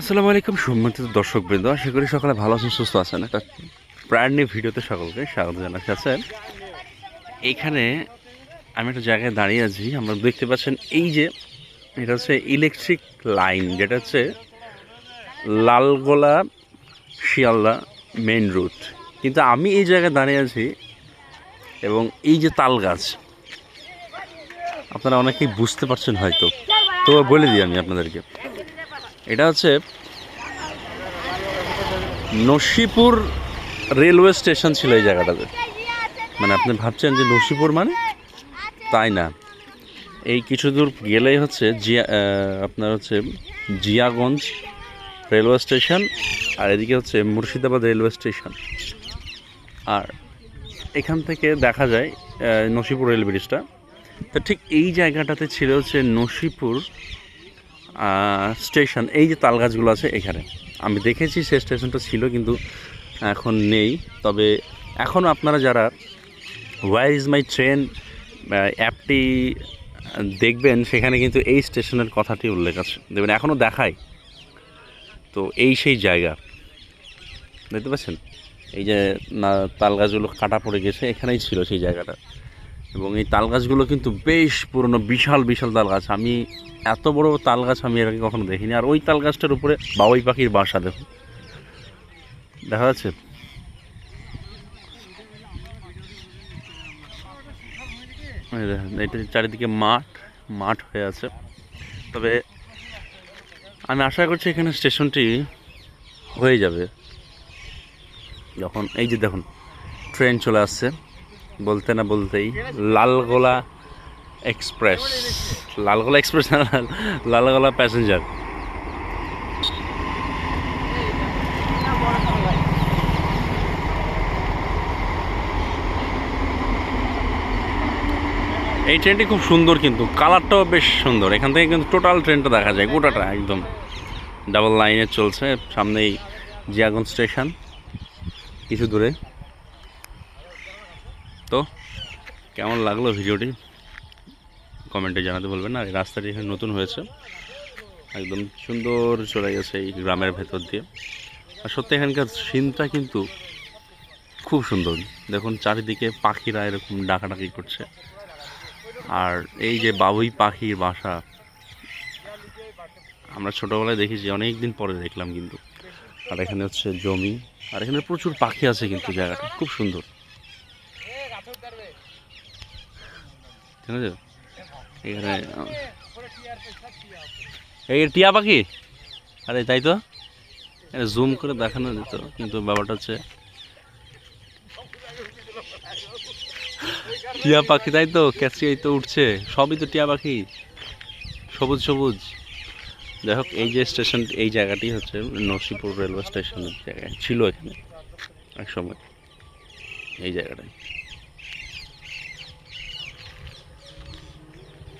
আসসালামু আলাইকুম সম্মানিত দর্শক বৃন্দ আশা করি সকালে ভালো আছেন, সুস্থ আছেন। একটা ব্র্যান্ড নিউ ভিডিওতে সকলকে স্বাগত জানাচ্ছি। আছেন এখানে আমি একটা জায়গায় দাঁড়িয়ে আছি। আমরা দেখতে পাচ্ছেন এই যে, এটা হচ্ছে ইলেকট্রিক লাইন যেটা হচ্ছে লালগোলা শিয়ালদা মেন রুট কিন্তু আমি এই জায়গায় দাঁড়িয়ে আছি এবং এই যে তাল গাছ, আপনারা অনেকেই বুঝতে পারছেন হয়তো। তো বলে দিই আমি আপনাদেরকে। এটা হচ্ছে নসিপুর রেলওয়ে স্টেশন ছিল এই জায়গাটাতে। মানে আপনি ভাবছেন যে নসিপুর মানে? তাই না। এই কিছু দূর গেলেই হচ্ছে জিয়া আপনার হচ্ছে জিয়াগঞ্জ রেলওয়ে স্টেশন আর এদিকে হচ্ছে মুর্শিদাবাদ রেলওয়ে স্টেশন। আর এখান থেকে দেখা যায় নসিপুর রেল ব্রিজটা। তো ঠিক এই জায়গাটাতে ছিল হচ্ছে নসিপুর স্টেশন, এই যে তাল গাছগুলো আছে এখানে। আমি দেখেছি সে স্টেশনটা ছিল কিন্তু এখন নেই। তবে এখনও আপনারা যারা ওয়ার ইজ মাই ট্রেন অ্যাপটি দেখবেন, সেখানে কিন্তু এই স্টেশনের কথাটি উল্লেখ আছে। দেখবেন এখনও দেখায়। তো এই সেই জায়গা। দেখতে পাচ্ছেন? এই যে না, তাল গাছগুলো কাটা পড়ে গেছে, এখানেই ছিল সেই জায়গাটা। এবং এই তাল গাছগুলো কিন্তু বেশ পুরনো, বিশাল বিশাল তাল গাছ আমি এত বড় তাল গাছ আমি এর আগে কখনো দেখিনি। আর ওই তাল গাছটার উপরে বাবুই পাখির বাসা, দেখুন। দেখা যাচ্ছে? এটা চারিদিকে মাঠ মাঠ হয়ে আছে। তবে আমি আশা করছি এখানে স্টেশনটি হয়ে যাবে। যখন, এই যে দেখুন, ট্রেন চলে আসছে। বলতে না বলতেই, লালগোলা এক্সপ্রেস। লালগোলা এক্সপ্রেস না, লালগোলা প্যাসেঞ্জার। এই ট্রেনটি খুব সুন্দর কিন্তু কালারটাও বেশ সুন্দর। এখান থেকে কিন্তু টোটাল ট্রেনটা দেখা যায়, গোটাটা একদম। ডাবল লাইনে চলছে, সামনেই জিয়াগঞ্জ স্টেশন কিছু দূরে। তো কেমন লাগল ভিডিওটি? কমেন্টে জানাতে বলবেন আর এই রাস্তাটি এখানে নতুন হয়েছে। একদম সুন্দর চলে গেছে এই গ্রামের ভেতর দিয়ে। আর সত্যি এখানকার সিনটা কিন্তু খুব সুন্দর। দেখুন, চারিদিকে পাখিরা এরকম ডাকাডাকি করছে। আর এই যে বাবুই পাখির বাসা, আমরা ছোটোবেলায় দেখেছি অনেক দিন পরে দেখলাম কিন্তু। আর এখানে হচ্ছে জমি। আর এখানে প্রচুর পাখি আছে কিন্তু জায়গাটা। খুব সুন্দর। এখানে এই টিয়া পাখি? আরে তাই তো? জুম করে দেখানো যেত কিন্তু ব্যাপারটা হচ্ছে টিয়া পাখি তাই তো? ক্যাচি এই তো উঠছে। সবই তো টিয়া পাখি। সবুজ সবুজ। যাই হোক এই যে স্টেশন এই জায়গাটি হচ্ছে নরসিংপুর রেলওয়ে স্টেশনের জায়গায় ছিল এখানে এক সময় এই জায়গাটায়।